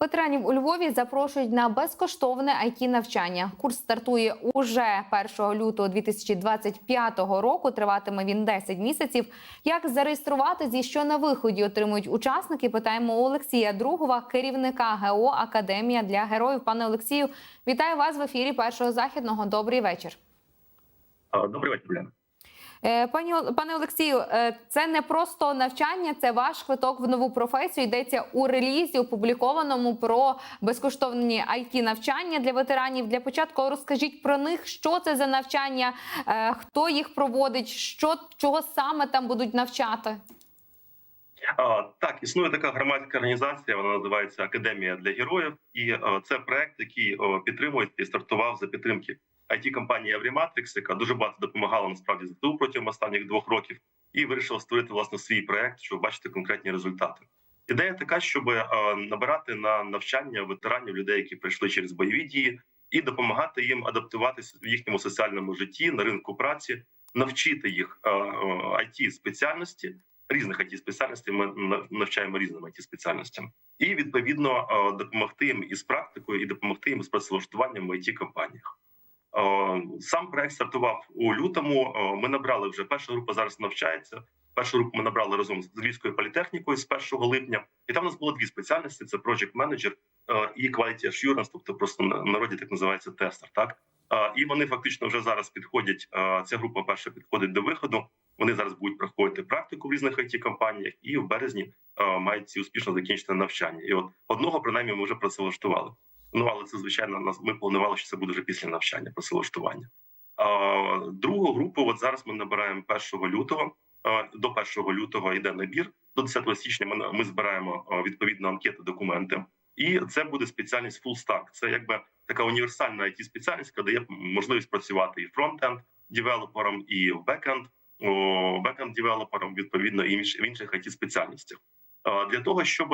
Ветеранів у Львові запрошують на безкоштовне it навчання. Курс стартує уже 1 лютого 2025 року. Триватиме він 10 місяців. Як зареєструватись і що на виході отримують учасники? Питаємо у Олексія Другова, керівника ГО Академія для героїв. Пане Олексію, вітаю вас в ефірі першого західного. Добрий вечір. Добрий вечір, Уляна. Е, Пані пане Олексію, е, це не просто навчання, це ваш квиток в нову професію. Йдеться у релізі, опублікованому про безкоштовні it навчання для ветеранів. Для початку розкажіть про них, що це за навчання, е, хто їх проводить, що чого саме там будуть навчати. Так, існує така громадська організація, вона називається Академія для героїв, і це проект, який підтримує і стартував за підтримки it компанії Everymatrix, яка дуже багато допомагала насправді ЗСУ протягом останніх двох років, і вирішила створити власне свій проект, щоб бачити конкретні результати. Ідея така, щоб е, набирати на навчання ветеранів людей, які пройшли через бойові дії, і допомагати їм адаптуватися в їхньому соціальному житті на ринку праці, навчити їх it спеціальності. Різних it спеціальностей ми навчаємо різним it спеціальностям, і відповідно е, допомогти їм із практикою, і допомогти їм з працевлаштуванням в it компаніях. Е, Сам проект стартував у лютому. Е, Ми набрали вже перша група зараз навчається. Першу групу ми набрали разом з Львівською політехнікою з 1 липня, і там у нас було дві спеціальності: це Project Manager е, і Quality Assurance, тобто просто на народі так називається тестер. Так і вони фактично вже зараз підходять. Ця група перша підходить до виходу. Вони зараз будуть проходити практику в різних it компаніях і в березні мають ці успішно закінчити навчання. І от одного принаймні ми вже працевлаштували. Ну але це звичайно нас. Ми планували, що це буде вже після навчання працевлаштування. Другу групу, от зараз ми набираємо 1 лютого. До 1 лютого йде набір. До 10 січня ми, ми збираємо відповідно анкети, документи, і це буде спеціальність full stack. Це якби така універсальна it спеціальність, яка дає можливість працювати і фронтенд девелопером, і бекенд бекенд девелопером, відповідно, і в інших it спеціальностях. Для того щоб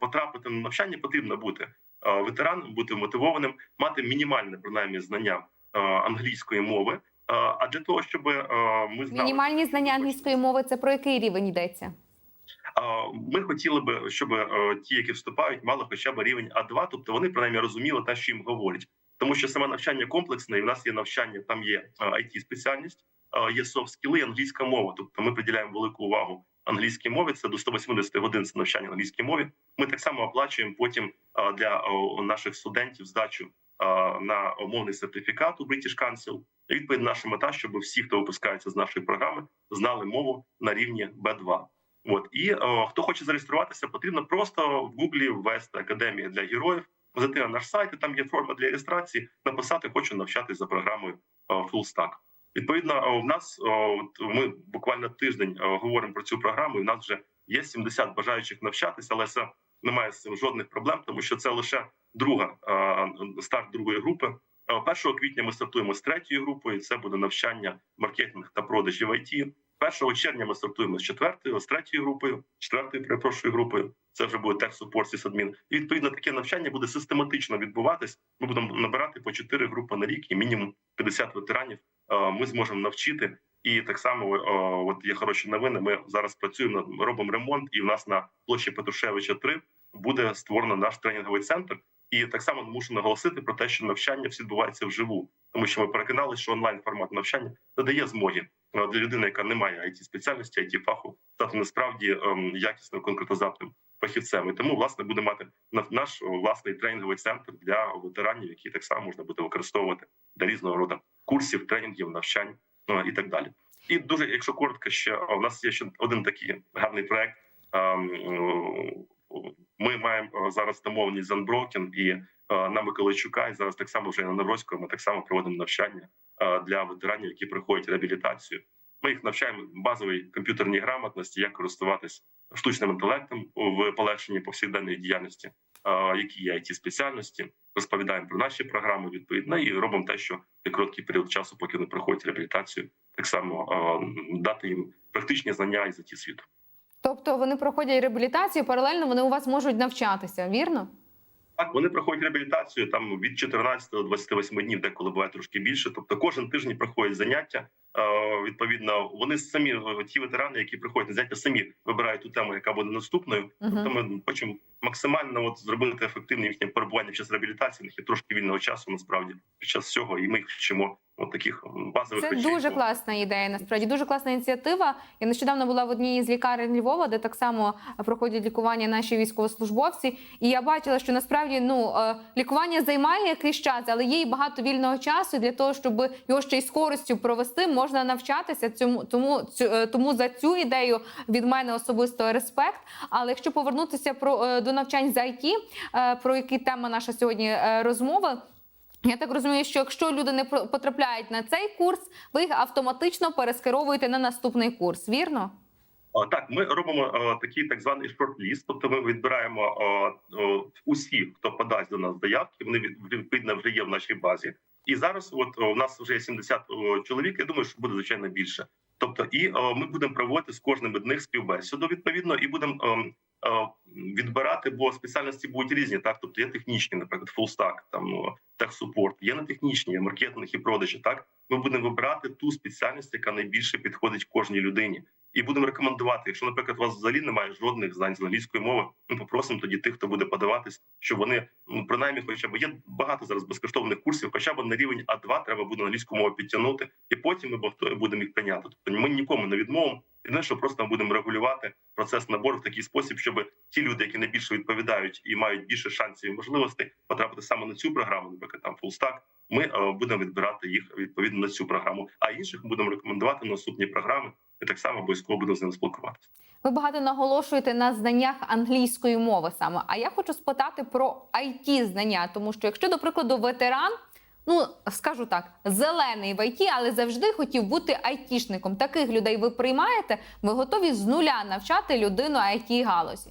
потрапити на навчання, потрібно бути ветераном, бути мотивованим, мати мінімальне принаймні знання англійської мови. А, А для того, щоб ми знали, Мінімальні знання англійської мови це про який рівень йдеться? ми хотіли би, щоб е, ті, які вступають, мали хоча б рівень А2, тобто вони принаймні розуміли те, що їм говорять. Тому що саме навчання комплексне, і в нас є навчання, там є it спеціальність, е, є софт скіли, англійська мова. Тобто ми приділяємо велику увагу англійській мові. Це до 180 годин це навчання англійській мові. Ми так само оплачуємо потім для наших студентів здачу на мовний сертифікат у British Council. Відповідь наша мета, щоб всі, хто випускається з нашої програми, знали мову на рівні B2. От і о, хто хоче зареєструватися, потрібно просто в Гуглі ввести Академія для героїв, зайти на наш сайт, і там є форма для реєстрації, написати Хочу навчатись за програмою Full Stack. Відповідно, в нас от ми буквально тиждень говоримо про цю програму. і в нас вже є 70 бажаючих навчатися, але це немає з цим жодних проблем, тому що це лише друга старт другої групи. Е, 1 квітня ми стартуємо з третьою групою. Це буде навчання маркетинг та продажі в ІТ. 1 червня ми стартуємо з четвертою, з третьою групою, четвертою перепрошую групою. Це вже буде тех support сисадмін. І відповідно таке навчання буде систематично відбуватись. Ми будемо набирати по 4 групи на рік і мінімум 50 ветеранів. Е, Ми зможемо навчити. І так само, е, от є хороші новини. Ми зараз працюємо над робимо ремонт, і в нас на площі Петрушевича 3 буде створено наш тренінговий центр. І так само мушу наголосити про те, що навчання всі відбувається вживу, тому що ми переконалися, що онлайн формат навчання надає змоги е, для людини, яка не має it спеціальності, it фаху, стати насправді ем, якісним конкретозапним фахівцем. І тому власне буде мати на- наш власний тренінговий центр для ветеранів, які так само можна буде використовувати для різного роду курсів, тренінгів, навчань ну, і так далі. І дуже, якщо коротко, ще у нас є ще один такий гарний проект. Ми маємо зараз домовленість з Unbroken і на Миколайчука, і зараз так само вже на Навроцького. Ми так само проводимо навчання для ветеранів, які проходять реабілітацію. Ми їх навчаємо базовій комп'ютерній грамотності, як користуватись штучним інтелектом в полегшенні повсякденної діяльності, які є it спеціальності. Розповідаємо про наші програми відповідно і робимо те, що в короткий період часу, поки вони проходять реабілітацію, так само дати їм практичні знання із it світу. Тобто вони проходять реабілітацію, паралельно вони у вас можуть навчатися, вірно? Так, вони проходять реабілітацію там від 14 до 28 днів, деколи буває трошки більше. Тобто, кожен тиждень проходять заняття Відповідно, вони самі е, ті ветерани, які приходять на заняття, самі вибирають ту тему, яка буде наступною. Мгм. Тобто ми хочемо максимально от зробити ефективним їхнє перебування під час реабілітації. Них є трошки вільного часу насправді під час цього, і ми їх вчимо от таких базових Це речей. дуже класна ідея. Насправді дуже класна ініціатива. Я нещодавно була в одній із лікарень Львова, де так само проходять лікування наші військовослужбовці. І я бачила, що насправді ну е, лікування займає якийсь час, але є і багато вільного часу для того, щоб його ще й з користю провести, можна навчатися цьому. Тому цю е, тому за цю ідею від мене особисто респект. Але якщо повернутися про е, до навчань з IT, е, про які тема наша сьогодні розмови. Я так розумію, що якщо люди не потрапляють на цей курс, ви їх автоматично перескеровуєте на наступний курс. Вірно? Так, ми робимо е, такий так званий шорт-ліст, тобто ми відбираємо е, е, усіх, хто подасть до нас заявки. Вони від- відповідно вже є в нашій базі. І зараз, от е, у нас вже є 70 е, чоловік. Я думаю, що буде звичайно більше. Тобто, і е, ми будемо проводити з кожним із них співбесіду відповідно, і будемо ем, е, відбирати, бо спеціальності будуть різні. Так, тобто є технічні, наприклад, фулстак, там техсупорт, є не технічні, є маркетинг і продажі. Так, ми будемо вибирати ту спеціальність, яка найбільше підходить кожній людині. І будемо рекомендувати, якщо, наприклад, у вас взагалі немає жодних знань з англійської мови, ми попросимо тоді тих, хто буде подаватись, щоб вони ну, принаймні, хоча б є багато зараз безкоштовних курсів, хоча б на рівень А2 треба буде англійську мову підтягнути, і потім ми будемо їх прийняти. Тобто ми нікому не відмовимо. Єдине, що просто ми будемо регулювати процес набору в такий спосіб, щоб ті люди, які найбільше відповідають і мають більше шансів і можливостей потрапити саме на цю програму, наприклад, там фулстак, ми е, будемо відбирати їх відповідно на цю програму. А інших будемо рекомендувати наступні програми, і так само обов'язково будемо з ними спілкуватися. Ви багато наголошуєте на знаннях англійської мови саме. А я хочу спитати про it знання, тому що якщо, до прикладу, ветеран. Ну, скажу так, зелений в ІТ, але завжди хотів бути айтішником. Таких людей ви приймаєте? Ви готові з нуля навчати людину it галузі?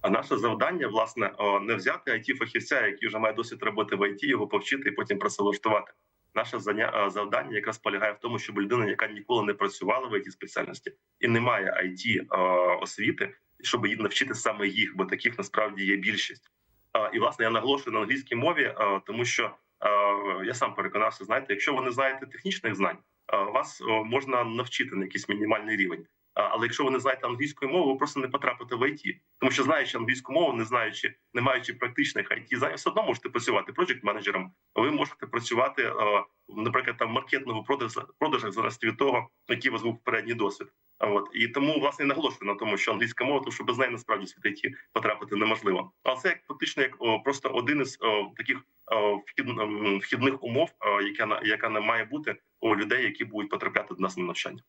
А наше завдання, власне, не взяти it фахівця, який вже має досвід роботи в IT, його повчити і потім працевлаштувати. Наше е, завдання якраз полягає в тому, щоб людина, яка ніколи не працювала в it спеціальності і не має it е, освіти, щоб її навчити саме їх, бо таких насправді є більшість. Е, І власне я наголошую на англійській мові, тому що я сам переконався, знаєте, якщо ви не знаєте технічних знань, вас можна навчити на якийсь мінімальний рівень. Але якщо ви не знаєте англійської мови, ви просто не потрапите в IT. Тому що знаючи англійську мову, не знаючи, не маючи практичних IT знань, все одно можете працювати проджект менеджером. Ви можете працювати, наприклад, там в маркетингу продажах, залежно від того, який у вас був попередній досвід. От і тому власне наголошую на тому, що англійська мова, тому що без неї насправді світ IT потрапити неможливо. Але це як фактично як просто один із таких о, вхід, вхідних умов, яка яка не має бути у людей, які будуть потрапляти до нас на навчання.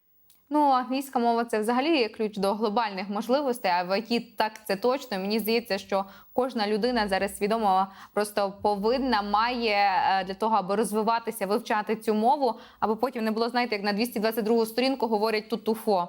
Ну, англійська мова це взагалі ключ до глобальних можливостей. А в ІТ так це точно. Мені здається, що кожна людина зараз свідомо просто повинна має е, для того, аби розвиватися, вивчати цю мову, аби потім не було, знаєте, як на 222 сторінку говорять тут туфо.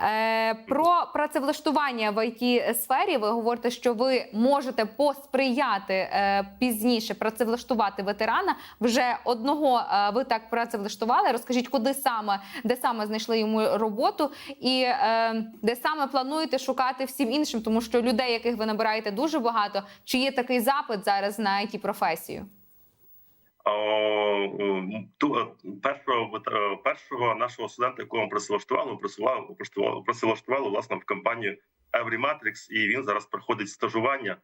Е, про працевлаштування в it сфері ви говорите, що ви можете посприяти е, пізніше працевлаштувати ветерана. Вже одного ви так працевлаштували. Розкажіть, куди саме, де саме знайшли йому роботу, і е, де саме плануєте шукати всім іншим, тому що людей, яких ви набираєте, дуже багато. Чи є такий запит зараз на it професію? Е, першого першого нашого студента, якого працевлаштували, працевлаштували, працевлаштували власне в компанію Every Matrix, і він зараз проходить стажування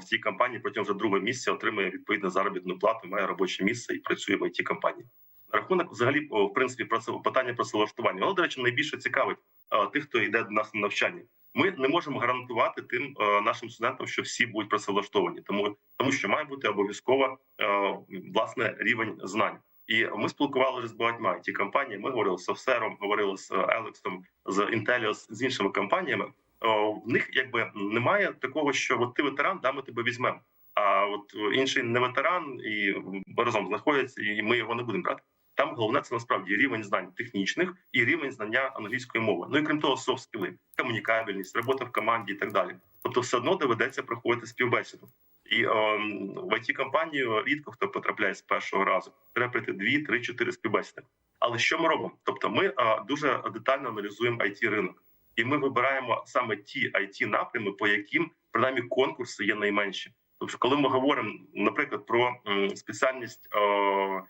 в цій компанії. Протягом вже другого місяця отримує відповідну заробітну плату, має робоче місце і працює в it компанії. Рахунок взагалі в принципі праце- питання працевлаштування. Воно, до речі, найбільше цікавить е, тих, хто йде до нас на навчання. Ми не можемо гарантувати тим е, нашим студентам, що всі будуть працевлаштовані, тому тому що має бути обов'язково е, власне рівень знань. І ми спілкувалися з багатьма ті компанії. Ми говорили з Софсером, говорили з Елексом, з Intellios, з іншими компаніями. В них якби немає такого, що от ти ветеран, да, ми тебе візьмемо. А от інший не ветеран і разом знаходяться, і ми його не будемо брати. Там головне це насправді рівень знань технічних і рівень знання англійської мови. Ну і крім того, софт скіли, комунікабельність, робота в команді і так далі. Тобто, все одно доведеться проходити співбесіду. І ем, в it компанію рідко хто потрапляє з першого разу. Треба пройти дві, три, чотири співбесіди. Але що ми робимо? Тобто, ми е, дуже детально аналізуємо it ринок, і ми вибираємо саме ті it напрями, по яким принаймні конкурси є найменші. Тобто, коли ми говоримо, наприклад, про м, спеціальність е,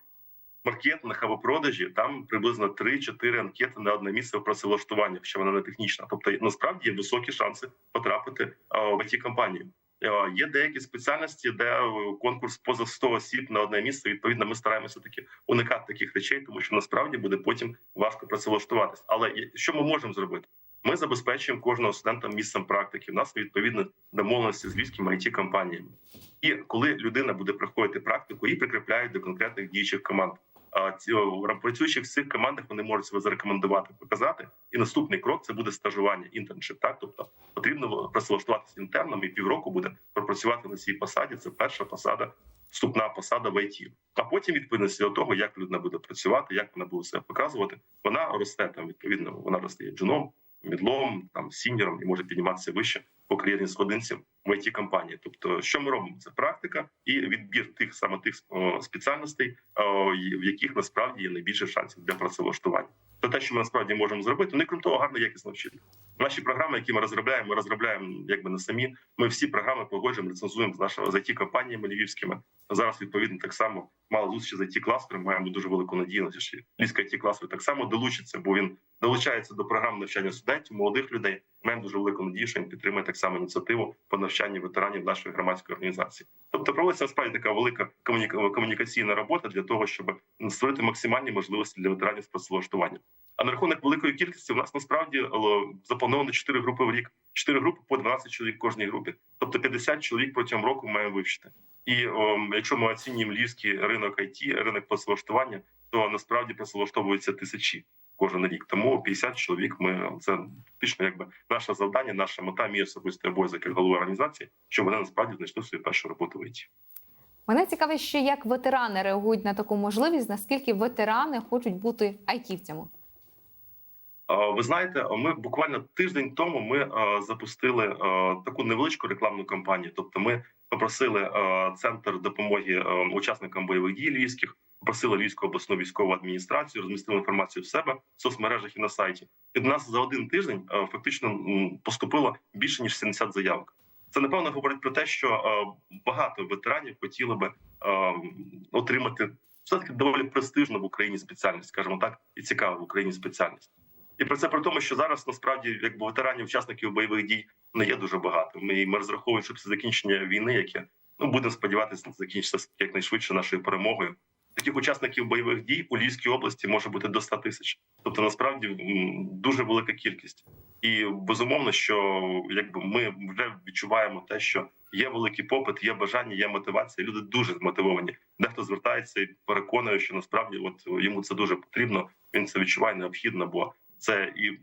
маркетинг або продажі, там приблизно 3-4 анкети на одне місце в працевлаштування, що вона не технічна. Тобто насправді є високі шанси потрапити в it компанію. Є деякі спеціальності, де е, конкурс поза 100 осіб на одне місце. Відповідно, ми стараємося таки уникати таких речей, тому що насправді буде потім важко працевлаштуватись. Але що ми можемо зробити? Ми забезпечуємо кожного студента місцем практики. У нас відповідно домовленості з львівськими it компаніями. І коли людина буде проходити практику, її прикріпляють до конкретних діючих команд. О, в цих командах, вони можуть себе зарекомендувати, показати. І наступний крок це буде стажування, інтерншип. Так, тобто потрібно працевлаштуватися інтерном і півроку буде пропрацювати на цій посаді. Це перша посада, вступна посада в ІТ. А потім, відповідності до того, як людина буде працювати, як вона буде себе показувати, вона росте там. Відповідно, вона росте джуном, мідлом, там сіньором і може підніматися вище по сходинців сходинці в it компанії. Тобто, що ми робимо? Це практика і відбір тих саме тих спеціальностей, в яких насправді є найбільше шансів для працевлаштування. Це те, що ми насправді можемо зробити. Ну і крім того, гарно якісно вчити. Наші програми, які ми розробляємо, ми розробляємо якби не самі. Ми всі програми погоджуємо, рецензуємо з нашими it компаніями львівськими. Зараз відповідно так само мало зустрічі з it кластером. Маємо дуже велику надію що львівська it кластер так само долучиться, бо він долучається до програм навчання студентів, молодих людей. Маємо дуже велику надію, що він підтримує так само ініціативу по навчанню ветеранів нашої громадської організації. Тобто проводиться насправді така велика комуніка- комунікаційна робота для того, щоб створити максимальні можливості для ветеранів з працевлаштування. А на рахунок великої кількості у нас насправді е, заплановано 4 групи в рік, 4 групи по 12 чоловік в кожній групі, тобто 50 чоловік протягом року маємо вивчити. І о, якщо ми оцінюємо львівський ринок IT, ринок працевлаштування, то насправді працевлаштовуються тисячі кожен рік. Тому 50 чоловік. Ми це фактично якби наше завдання, наша мета, мій особистий обов'язок як голови організації, щоб вони насправді знайшли свою першу роботу в IT. Мене цікавить, ще як ветерани реагують на таку можливість, наскільки ветерани хочуть бути айтівцями. Ви знаєте, ми буквально тиждень тому ми запустили таку невеличку рекламну кампанію. Тобто, ми попросили е, центр допомоги е, учасникам бойових дій львівських, попросили Львівську обласну військову адміністрацію, розмістили інформацію в себе в соцмережах і на сайті. Від нас за один тиждень е, фактично поступило більше ніж 70 заявок. Це напевно говорить про те, що багато ветеранів хотіли би отримати все таки доволі престижну в Україні спеціальність, скажімо так, і цікаву в Україні спеціальність. І про це при тому, що зараз насправді якби ветеранів, учасників бойових дій не є дуже багато. Ми, ми розраховуємо, що після закінчення війни, яке ну будемо сподіватися, закінчиться якнайшвидше нашою перемогою. Таких учасників бойових дій у Львівській області може бути до 100 тисяч. Тобто, насправді дуже велика кількість. І безумовно, що якби ми вже відчуваємо те, що є великий попит, є бажання, є мотивація. Люди дуже змотивовані. Дехто звертається і переконує, що насправді от йому це дуже потрібно. Він це відчуває необхідно, бо це і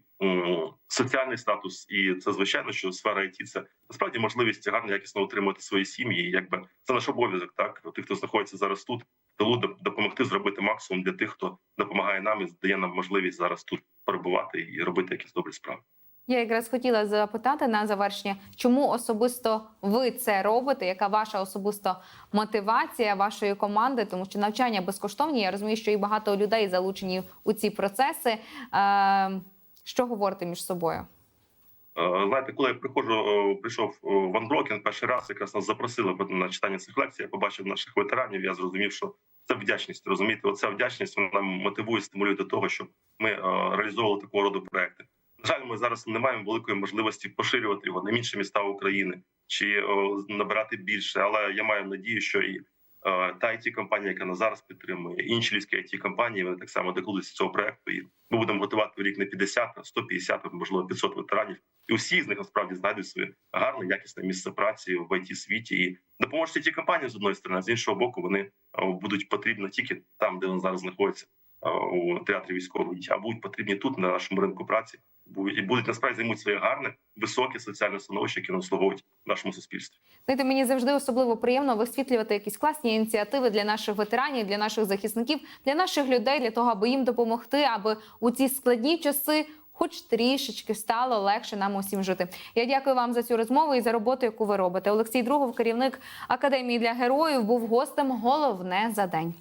соціальний статус, і це звичайно, що сфера IT – це насправді можливість гарно якісно утримувати свої сім'ї. І якби це наш обов'язок, так тих, хто знаходиться зараз тут, тилу доп- допомогти зробити максимум для тих, хто допомагає нам і дає нам можливість зараз тут перебувати і робити якісь добрі справи. Я якраз хотіла запитати на завершення, чому особисто ви це робите? Яка ваша особиста мотивація вашої команди? Тому що навчання безкоштовні. Я розумію, що і багато людей залучені у ці процеси. Е, що говорите між собою? Е, Знаєте, коли я приходжу, е, прийшов в Анброкен перший раз, якраз нас запросили на читання цих лекцій. Я побачив наших ветеранів. Я зрозумів, що це вдячність. Розумієте, оця вдячність вона мотивує, стимулює до того, щоб ми реалізовували такого роду проекти. На жаль, ми зараз не маємо великої можливості поширювати його на інші міста України чи о, набирати більше. Але я маю надію, що і е, та it компанія, яка нас зараз підтримує, інші львівські it компанії, вони так само докладуться цього проекту. І ми будемо готувати рік не 50, а 150, можливо 500 ветеранів. І усі з них насправді знайдуть своє гарне, якісне місце праці в it світі і допоможуть ті компанії з одної сторони, а з іншого боку, вони о, будуть потрібні тільки там, де вони зараз знаходяться у театрі військової а будуть потрібні тут на нашому ринку праці. І будуть насправді займуть своє гарне, високе соціальне становище, яке наслуговують нашому суспільстві. Знаєте, мені завжди особливо приємно висвітлювати якісь класні ініціативи для наших ветеранів, для наших захисників, для наших людей, для того, аби їм допомогти, аби у ці складні часи. Хоч трішечки стало легше нам усім жити. Я дякую вам за цю розмову і за роботу, яку ви робите. Олексій Другов, керівник академії для героїв, був гостем. Головне за день.